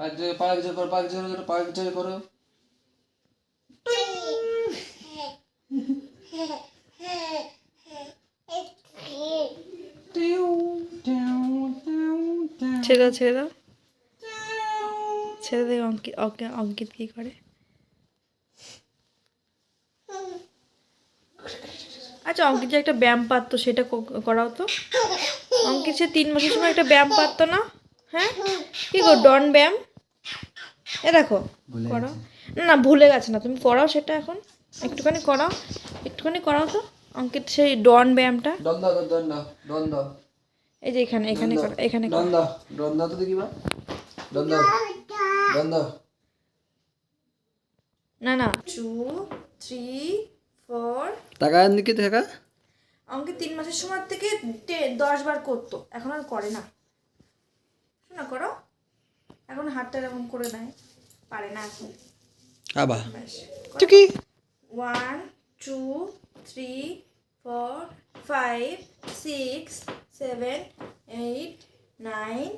পাঁচ জোরে পাঁচ জোরে করো পাঁচ জোরে করো পাঁচ জোরে করো। ছেড়ে দাও ছেড়ে দাও। ছেড়ে দেয় অঙ্কিত অঙ্কি- অঙ্কিত কি করে? আচ্ছা অঙ্কিত যে একটা ব্যায়াম পারতো, সেটা করাও তো? অঙ্কিত সে তিন মাসের সময় একটা ব্যায়াম পারতো না? হ্যাঁ? কি গো, ডন ব্যায়াম? এ দেখো ভুলে করাও না ভুলে গেছে না তুমি করাও সেটা এখন। একটুখানি করাও একটুখানি করাও তো। অঙ্কিত সেই ডন ব্যায়ামটা। ডন দাও ডন দাও ডন দাও এই যে এখানে এখানে করো এখানে ডন দাও ডন দাও তো দেখি ডন দাও ডন দাও না না। Two three four. টাকা দিকে টাকা আমাকে তিন মাসের সময় থেকে দশ বার করতো। এখন আর করে না। শোনা করো। এখন হাতটা এরকম করে নেয় পারে না এখন। আবার ব্যাস ঠিকই one two three four five six seven eight nine